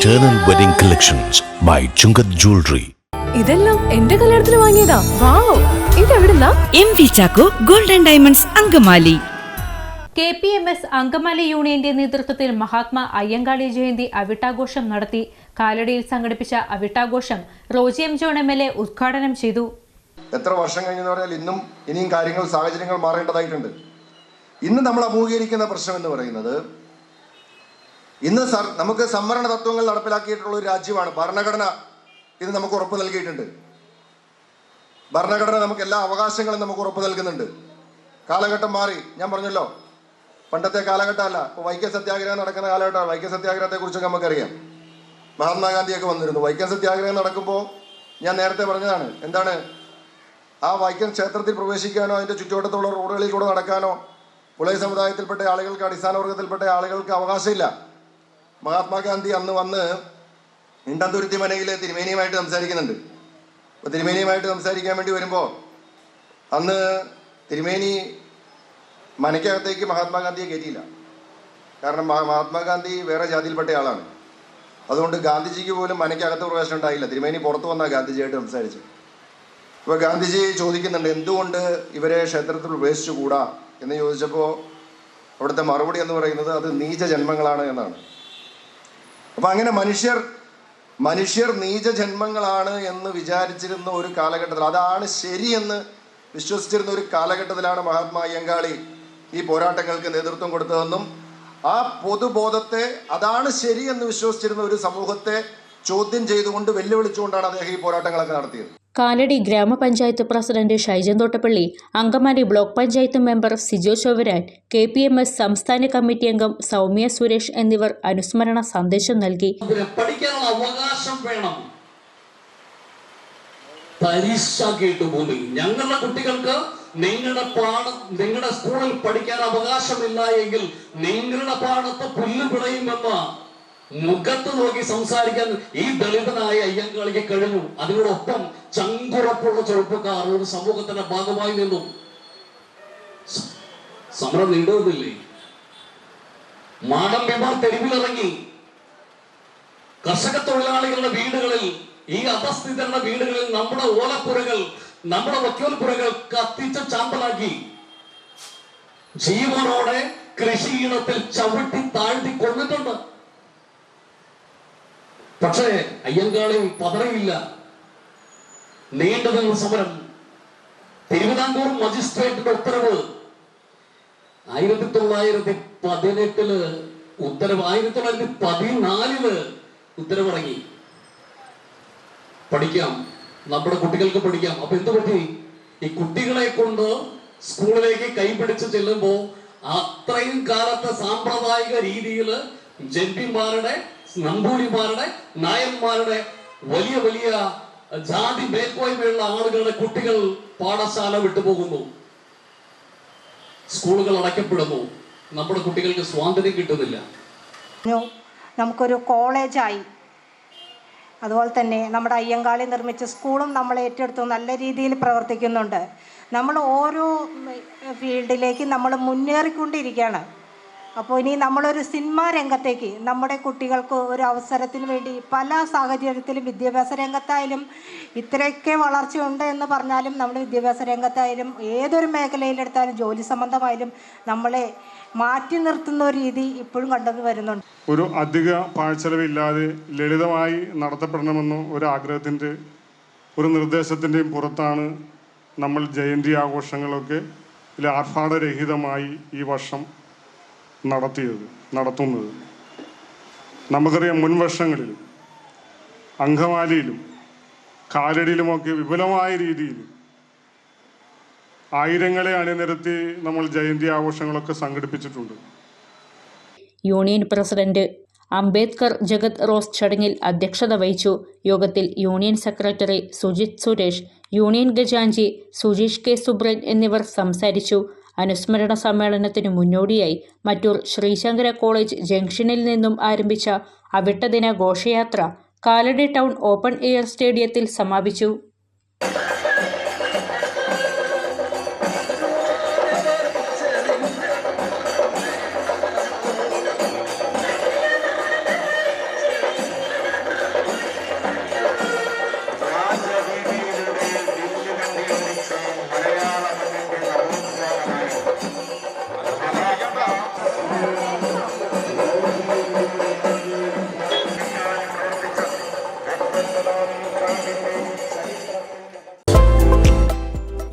Eternal Wedding Collections by Chungat Jewelry. ഇതെല്ലാം എന്റെ കല്യാണത്തിന് വാങ്ങിയതാ. Wow. ഇതെവിടുന്നാ? M V Chacko golden diamonds Angamaly. K P M S Angamaly യൂണിയന്റെ നേതൃത്വത്തിൽ മഹാത്മാ അയ്യങ്കാളി ജയന്തി അവിട്ടാഘോഷം നടത്തി. കാലടിയിൽ സംഘടിപ്പിച്ച അവിട്ടാഘോഷം Roji M John M L A ഉദ്ഘാടനം ചെയ്തു. എത്ര വർഷം കഴിഞ്ഞെന്ന് പറഞ്ഞാൽ ഇന്നും ഇനിയും കാര്യങ്ങൾ സാഹചര്യങ്ങൾ മാറേണ്ടതായിട്ടുണ്ട്. ഇന്ന് നമ്മൾ അഭിമുഖീകരിക്കുന്ന പ്രശ്നം എന്ന് പറയുന്നത് ഇന്ന് സർ നമുക്ക് സംവരണ തത്വങ്ങൾ നടപ്പിലാക്കിയിട്ടുള്ള ഒരു രാജ്യമാണ് ഭരണഘടന. ഇത് നമുക്ക് ഉറപ്പ് നൽകിയിട്ടുണ്ട്. ഭരണഘടന നമുക്ക് എല്ലാ അവകാശങ്ങളും നമുക്ക് ഉറപ്പ് നൽകുന്നുണ്ട്. കാലഘട്ടം മാറി. ഞാൻ പറഞ്ഞല്ലോ പണ്ടത്തെ കാലഘട്ടമല്ല. ഇപ്പൊ വൈക്കം സത്യാഗ്രഹം നടക്കുന്ന കാലഘട്ടമാണ്. വൈക്കം സത്യാഗ്രഹത്തെ കുറിച്ചൊക്കെ നമുക്കറിയാം. മഹാത്മാഗാന്ധിയൊക്കെ വന്നിരുന്നു. വൈക്കം സത്യാഗ്രഹം നടക്കുമ്പോൾ ഞാൻ നേരത്തെ പറഞ്ഞതാണ്. എന്താണ്? ആ വൈക്കം ക്ഷേത്രത്തിൽ പ്രവേശിക്കാനോ അതിന്റെ ചുറ്റുവട്ടത്തുള്ള റോഡുകളിൽ കൂടെ നടക്കാനോ പുലയ സമുദായത്തിൽപ്പെട്ട ആളുകൾക്ക് അടിസ്ഥാന വർഗത്തിൽപ്പെട്ട ആളുകൾക്ക് അവകാശമില്ല. മഹാത്മാഗാന്ധി അന്ന് വന്ന് ഇണ്ടന്തുരുത്തി മനയിൽ തിരുമേനിയുമായിട്ട് സംസാരിക്കുന്നുണ്ട്. അപ്പോൾ തിരുമേനിയുമായിട്ട് സംസാരിക്കാൻ വേണ്ടി വരുമ്പോൾ അന്ന് തിരുമേനി മനയ്ക്കകത്തേക്ക് മഹാത്മാഗാന്ധിയെ കയറ്റിയില്ല. കാരണം മഹാത്മാഗാന്ധി വേറെ ജാതിയിൽപ്പെട്ട ആളാണ്. അതുകൊണ്ട് ഗാന്ധിജിക്ക് പോലും മനയ്ക്കകത്ത് പ്രവേശനം ഉണ്ടായില്ല. തിരുമേനി പുറത്തു വന്നാൽ ഗാന്ധിജിയായിട്ട് സംസാരിച്ചു അപ്പോൾ ഗാന്ധിജി ചോദിക്കുന്നുണ്ട് എന്തുകൊണ്ട് ഇവരെ ക്ഷേത്രത്തിൽ പ്രവേശിച്ചുകൂടാ എന്ന് ചോദിച്ചപ്പോൾ അവിടുത്തെ മറുപടി എന്ന് പറയുന്നത് അത് നീച ജന്മങ്ങളാണ് എന്നാണ്. അപ്പം അങ്ങനെ മനുഷ്യർ മനുഷ്യർ നീച ജന്മങ്ങളാണ് എന്ന് വിചാരിച്ചിരുന്ന ഒരു കാലഘട്ടത്തിൽ അതാണ് ശരിയെന്ന് വിശ്വസിച്ചിരുന്ന ഒരു കാലഘട്ടത്തിലാണ് മഹാത്മാ അയ്യങ്കാളി ഈ പോരാട്ടങ്ങൾക്ക് നേതൃത്വം കൊടുത്തതെന്നും ആ പൊതുബോധത്തെ അതാണ് ശരിയെന്ന് വിശ്വസിച്ചിരുന്ന ഒരു സമൂഹത്തെ ചോദ്യം ചെയ്തുകൊണ്ട് വെല്ലുവിളിച്ചുകൊണ്ടാണ് അദ്ദേഹം ഈ പോരാട്ടങ്ങളൊക്കെ നടത്തിയത്. Kalady grama panchayat president Shaijan Thottappally Angamaly block panchayat member Sijo Shovaran K P M S സംസ്ഥാന കമ്മിറ്റി അംഗം സൗമ്യ സുരേഷ് എന്നിവർ അനുസ്മരണ സന്ദേശം നൽകി. പഠിക്കാനുള്ള അവകാശം വേണം. ഞങ്ങളുടെ കുട്ടികൾക്ക് നിങ്ങളുടെ പാടം നിങ്ങളുടെ സ്കൂളിൽ പഠിക്കാൻ അവകാശമില്ല എങ്കിൽ നിങ്ങളുടെ പാടത്ത് പുല്ല് പിളയുമെന്ന് മുഖത്ത് നോക്കി സംസാരിക്കാൻ ഈ ദളിതനായ അയ്യങ്കാളിക്ക് കഴിഞ്ഞു അതിനോടൊപ്പം ചങ്കുറപ്പുള്ള ചെറുപ്പക്കാർ ഒരു സമൂഹത്തിന്റെ ഭാഗമായി നിന്നു സമരം നീണ്ടുവന്നില്ലേ? മാടമ്പിമാർ തെരുവിലിറങ്ങി. കർഷക തൊഴിലാളികളുടെ വീടുകളിൽ ഈ അധസ്ഥിതരുടെ വീടുകളിൽ നമ്മുടെ ഓലപ്പുരകൾ നമ്മുടെ വക്കോൽപ്പുരകൾ കത്തിച്ച ചാമ്പലാക്കി. ജീവനോടെ കൃഷിയിടത്തിൽ ചവിട്ടി താഴ്ത്തി കൊന്നിട്ടുണ്ട്. പക്ഷേ അയ്യങ്കാളിൽ പതറിയില്ല നീണ്ടു നിന്ന സമരം തിരുവിതാംകൂർ മജിസ്ട്രേറ്റിന്റെ ഉത്തരവ്. ആയിരത്തി തൊള്ളായിരത്തി പതിനെട്ടിൽ ഉത്തരവ് ആയിരത്തി തൊള്ളായിരത്തി പതിനാലിൽ ഉത്തരവിറങ്ങി. പഠിക്കാം. നമ്മുടെ കുട്ടികൾക്ക് പഠിക്കാം. അപ്പൊ എന്ത് പറ്റി? ഈ കുട്ടികളെ കൊണ്ട് സ്കൂളിലേക്ക് കൈപിടിച്ച് ചെല്ലുമ്പോൾ അത്രയും കാലത്തെ സാമ്പ്രദായിക രീതിയിൽ ജന്മിമാരുടെ നമ്പൂരിമാരുടെ നായന്മാരുടെ വലിയ വലിയ ജാതി മേൽക്കോയ്മയുള്ള ആളുകളുടെ കുട്ടികൾ പാഠശാല വിട്ടുപോകുന്നു. സ്കൂളുകൾ അടയ്ക്കപ്പെടുന്നു. നമ്മുടെ കുട്ടികൾക്ക് സ്വാതന്ത്ര്യം കിട്ടുന്നില്ല. നമുക്കൊരു കോളേജായി. അതുപോലെ തന്നെ നമ്മുടെ അയ്യങ്കാളി നിർമ്മിച്ച സ്കൂളും നമ്മൾ ഏറ്റെടുത്തു നല്ല രീതിയിൽ പ്രവർത്തിക്കുന്നുണ്ട്. നമ്മൾ ഓരോ ഫീൽഡിലേക്ക് നമ്മൾ മുന്നേറിക്കൊണ്ടിരിക്കുകയാണ്. അപ്പോൾ ഇനി നമ്മളൊരു സിനിമാ രംഗത്തേക്ക് നമ്മുടെ കുട്ടികൾക്ക് ഒരു അവസരത്തിന് വേണ്ടി പല സാഹചര്യത്തിലും വിദ്യാഭ്യാസ രംഗത്തായാലും ഇത്രയൊക്കെ വളർച്ചയുണ്ട് എന്ന് പറഞ്ഞാലും നമ്മുടെ വിദ്യാഭ്യാസ രംഗത്തായാലും ഏതൊരു മേഖലയിലെടുത്താലും ജോലി സംബന്ധമായാലും നമ്മളെ മാറ്റി നിർത്തുന്ന ഒരു രീതി ഇപ്പോഴും കണ്ടെന്ന് വരുന്നുണ്ട്. ഒരു അധിക പാഴ്ചെലവില്ലാതെ ലളിതമായി നടത്തപ്പെടണമെന്ന ഒരു ആഗ്രഹത്തിന്റെ ഒരു നിർദ്ദേശത്തിന്റെയും പുറത്താണ് നമ്മൾ ജയന്തി ആഘോഷങ്ങളൊക്കെ ആർഭാടരഹിതമായി ഈ വർഷം നടത്തിയത് നടത്തുന്നത്. നമുക്കറിയാം മുൻ വർഷങ്ങളിൽ അങ്കമാലിയിലും കാലടിയിലുമൊക്കെ വിപുലമായ രീതിയിൽ ആയിരങ്ങളെ അണിനിരത്തി നമ്മൾ ജയന്തി ആഘോഷങ്ങളൊക്കെ സംഘടിപ്പിച്ചിട്ടുണ്ട്. Union president Ambedkar Jagat Rose ചടങ്ങിൽ അധ്യക്ഷത വഹിച്ചു. യോഗത്തിൽ union secretary Sujith Suresh union ഖജാൻജി Sujeesh K Subran എന്നിവർ സംസാരിച്ചു. അനുസ്മരണ സമ്മേളനത്തിന് മുന്നോടിയായി മറ്റൂർ ശ്രീശങ്കര കോളേജ് ജംഗ്ഷനിൽ നിന്നും ആരംഭിച്ച അവിട്ടദിന ഘോഷയാത്ര കാലടി ടൗൺ ഓപ്പൺ എയർ സ്റ്റേഡിയത്തിൽ സമാപിച്ചു.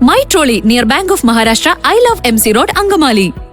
My trolley near Bank of Maharashtra, I Love MC Road, Angamali.